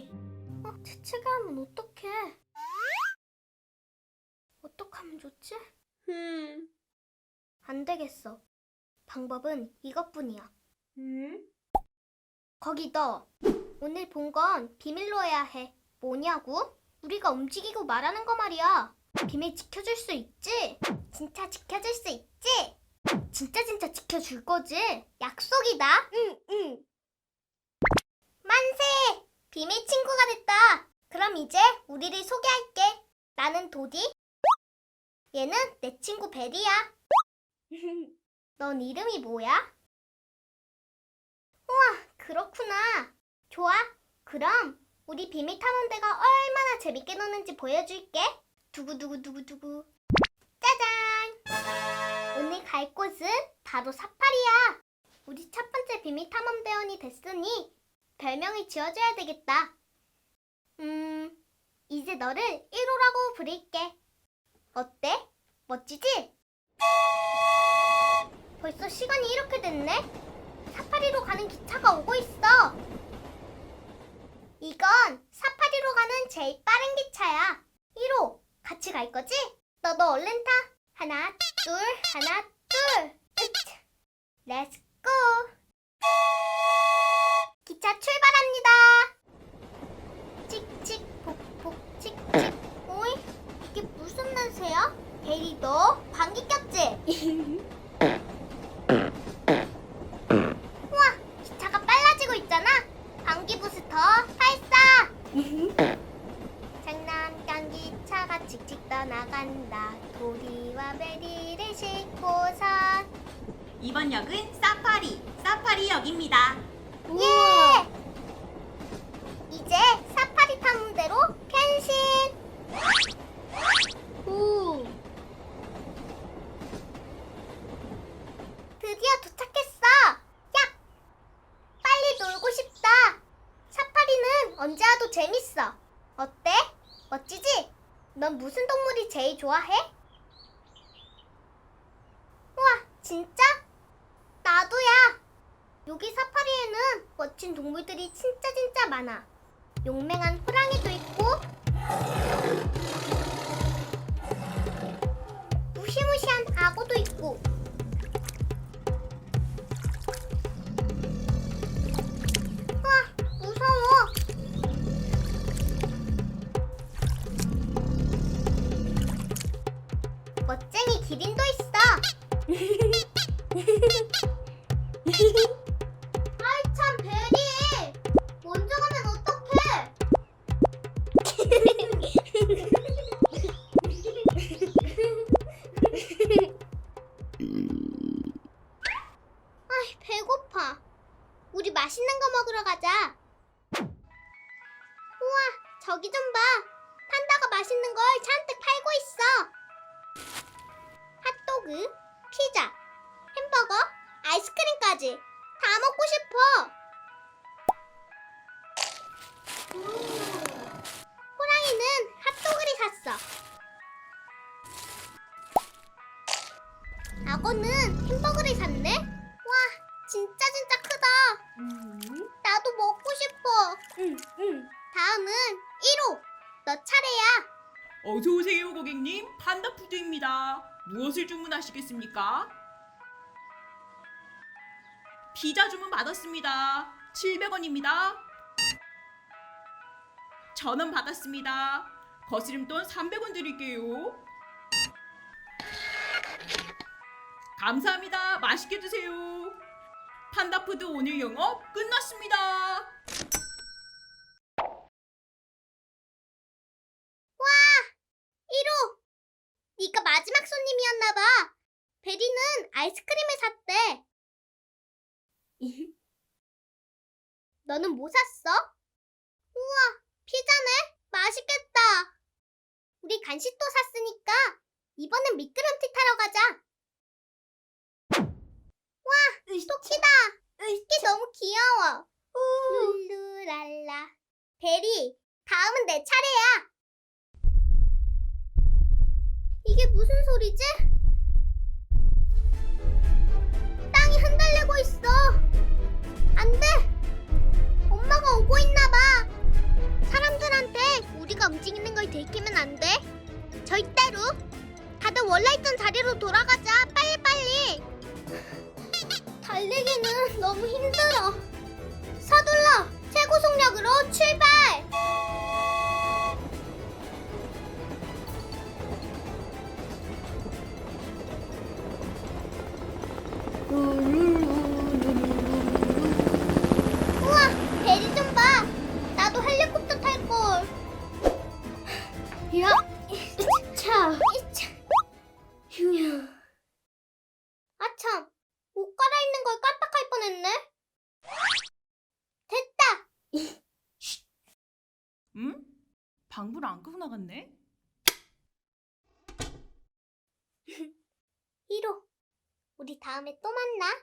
어, 재채기 하면 어떡해? 어떡하면 좋지? 음. 안 되겠어. 방법은 이것뿐이야. 음? 거기 너. 오늘 본 건 비밀로 해야 해. 뭐냐고? 우리가 움직이고 말하는 거 말이야. 비밀 지켜줄 수 있지? 진짜 지켜줄 수 있지? 진짜 진짜 지켜줄 거지? 약속이다. 응, 응. 만세! 비밀 친구가 됐다. 그럼 이제 우리를 소개할게. 나는 도디. 얘는 내 친구 베리야. 넌 이름이 뭐야? 우와, 그렇구나. 좋아. 그럼 우리 비밀 탐험대가 얼마나 재밌게 노는지 보여줄게. 두구두구두구두구. 짜잔! 오늘 갈 곳은 바로 사파리야. 우리 첫 번째 비밀 탐험대원이 됐으니 별명을 지어줘야 되겠다. 음, 이제 너를 1호라고 부를게. 어때? 멋지지? 벌써 시간이 이렇게 됐네? 사파리로 가는 기차가 오고 있어. 이건 사파리로 가는 제일 빠른 기차야. 1호, 같이 갈 거지? 너도 얼른 타. 하나, 둘, 하나, 둘. 으차. 렛츠 고! 기차 출발합니다. 칙칙, 폭폭, 칙칙. 오이, 이게 무슨 냄새야? 베리, 너 방귀 꼈지? 우와, 기차가 빨라지고 있잖아. 방귀 부스터 발사. 장난감 기차가 칙칙 떠나간다. 도리와 베리를 싣고선. 이번 역은 사파리, 사파리 역입니다. 예! 이제 사파리 탐험대로 변신. 오. 드디어 도착했어. 야! 빨리 놀고 싶다. 사파리는 언제 와도 재밌어. 어때? 멋지지? 넌 무슨 동물이 제일 좋아해? 우와, 진짜? 나도야. 여기 사파리에는 멋진 동물들이 진짜 진짜 많아. 용맹한 호랑이도 있고 맛있는 거 먹으러 가자 우와 저기 좀 봐 판다가 맛있는 걸 잔뜩 팔고 있어 핫도그 피자 햄버거 아이스크림까지 다 먹고 싶어. 호랑이는 핫도그를 샀어. 악어는 햄버거를 샀네. 나도 먹고 싶어. 응, 응. 다음은 1호. 너 차례야. 어서 오세요, 고객님. 판다 푸드입니다. 무엇을 주문하시겠습니까? 피자 주문 받았습니다. 700원입니다. 전원 받았습니다. 거스름 돈 300원 드릴게요. 감사합니다. 맛있게 드세요. 판다푸드 오늘 영업 끝났습니다. 1호. 네가 마지막 손님이었나 봐. 베리는 아이스크림을 샀대. 너는 뭐 샀어? 우와, 피자네? 맛있겠다. 우리 간식도 샀으니까 이번엔 미끄럼틀 타러 가자. 토끼다. 토끼 너무 귀여워. 룰루랄라. 베리, 다음은 내 차례야. 이게 무슨 소리지? 땅이 흔들리고 있어. 안 돼. 엄마가 오고 있나 봐. 사람들한테 우리가 움직이는 걸 들키면 안 돼. 절대로. 다들 원래 있던 자리로 돌아가자. 빨리. 너무 힘들어. 서둘러 최고 속력으로 출발! 당부를 안 끄고 나갔네? 1호. 우리 다음에 또 만나.